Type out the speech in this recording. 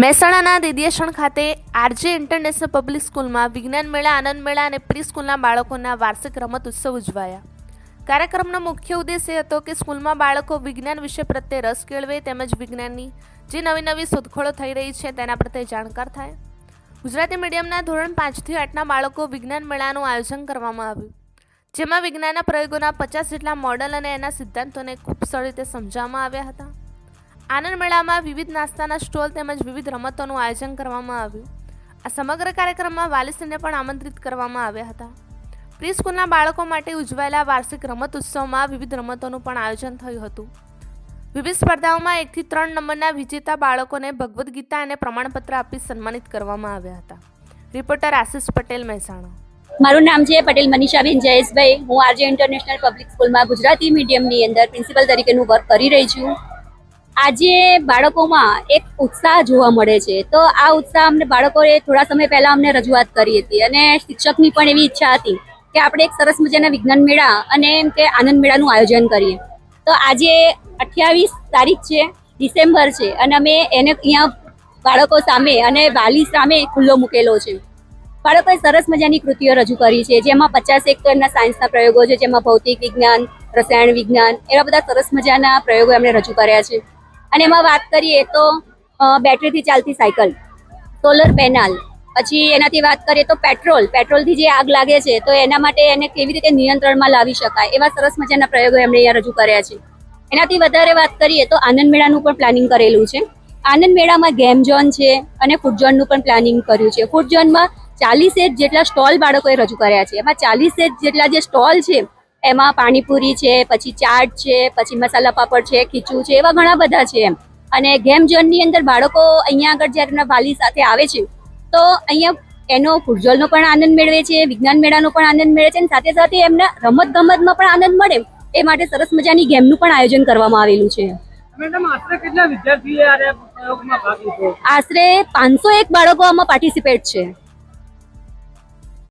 મહેસાણાના દેદિયાસણ ખાતે RJ international public સ્કૂલમાં વિજ્ઞાન મેળા, આનંદ મેળા અને પ્રી સ્કૂલના બાળકોના વાર્ષિક રમત ઉત્સવ ઉજવાયા. કાર્યક્રમનો મુખ્ય ઉદ્દેશ એ હતો કે સ્કૂલમાં બાળકો વિજ્ઞાન વિશે પ્રત્યે રસ કેળવે તેમજ વિજ્ઞાનની જે નવી નવી શોધખોળો થઈ રહી છે તેના પ્રત્યે જાણકાર થાય. ગુજરાતી મીડિયમના ધોરણ પાંચથી આઠના બાળકો વિજ્ઞાન મેળાનું આયોજન કરવામાં આવ્યું. જેમાં વિજ્ઞાનના પ્રયોગોના પચાસ જેટલા મોડલ અને એના સિદ્ધાંતોને ખૂબ સરળ રીતે સમજાવવામાં આવ્યા હતા. આનંદ મેળામાં વિવિધ નાસ્તાના સ્ટોલ તેમજ વિવિધ રમતોનું આયોજન કરવામાં આવ્યું. આ સમગ્ર કાર્યક્રમમાં વાલીશ્રીને પણ આમંત્રિત કરવામાં આવ્યા હતા. પ્રી સ્કૂલના બાળકો માટે ઉજવાયેલા વાર્ષિક રમત ઉત્સવમાં વિવિધ રમતોનું પણ આયોજન થયું હતું. વિવિધ સ્પર્ધાઓમાં એકથી ત્રણ નંબરના વિજેતા બાળકોને ભગવદ્ ગીતા અને પ્રમાણપત્ર આપી સન્માનિત કરવામાં આવ્યા હતા. રિપોર્ટર આશિષ પટેલ મહેસાણા. મારું નામ છે પટેલ મનીષાબેન જયેશભાઈ. હું આરજે ઇન્ટરનેશનલ પબ્લિક સ્કૂલમાં ગુજરાતી મીડિયમની અંદર પ્રિન્સિપલ તરીકેનું વર્ક કરી રહી છું. આજે બાળકોમાં એક ઉત્સાહ જોવા મળે છે. તો આ ઉત્સાહ અમને બાળકોએ થોડા સમય પહેલા અમને રજૂઆત કરી હતી અને શિક્ષકની પણ એવી ઈચ્છા હતી કે આપણે એક સરસ મજાના વિજ્ઞાન મેળા અને એમ કે આનંદ મેળાનું આયોજન કરીએ. તો આજે અઠ્યાવીસ તારીખ છે, ડિસેમ્બર છે અને અમે એને અહીંયા બાળકો સામે અને વાલી સામે ખુલ્લો મૂકેલો છે. બાળકોએ સરસ મજાની કૃતિઓ રજૂ કરી છે, જેમાં પચાસ એક સાયન્સના પ્રયોગો છે, જેમાં ભૌતિક વિજ્ઞાન, રસાયણ વિજ્ઞાન એવા બધા સરસ મજાના પ્રયોગો એમણે રજૂ કર્યા છે. અને એમાં વાત કરીએ તો બેટરીથી ચાલતી સાયકલ, સોલર પેનલ, પછી એનાથી વાત કરીએ તો પેટ્રોલ, પેટ્રોલથી જે આગ લાગે છે, તો એના માટે એને કેવી રીતે નિયંત્રણમાં લાવી શકાય, એવા સરસ મજાના પ્રયોગો એમણે અહીંયા રજૂ કર્યા છે. એનાથી વધારે વાત કરીએ તો આનંદ મેળાનું પણ પ્લાનિંગ કરેલું છે. આનંદ મેળામાં ગેમ ઝોન છે અને ફૂડ ઝોનનું પણ પ્લાનિંગ કર્યું છે. ફૂડ ઝોનમાં ચાલીસેક જેટલા સ્ટોલ બાળકોએ રજૂ કર્યા છે. એમાં ચાલીસેક જેટલા જે સ્ટોલ છે એમાં પાણીપુરી છે પછી ચાટ છે પછી મસાલા પાપડ છે ખીચું છે એવા ઘણા બધા છે એમ. અને ગેમ ઝોનની અંદર બાળકો અહીંયા આગળ જ્યારે એમના વાલી સાથે આવે છે તો અહીંયા એનો ફૂટઝોલનો પણ આનંદ મેળવે છે વિજ્ઞાન મેળાનો પણ આનંદ મેળવે છે અને સાથે સાથે એમના રમત ગમતમાં પણ આનંદ મળે એ માટે સરસ મજાની ગેમનું પણ આયોજન કરવામાં આવેલું છે. આશરે પાંચસો એક બાળકો આમાં પાર્ટિસિપેટ છે.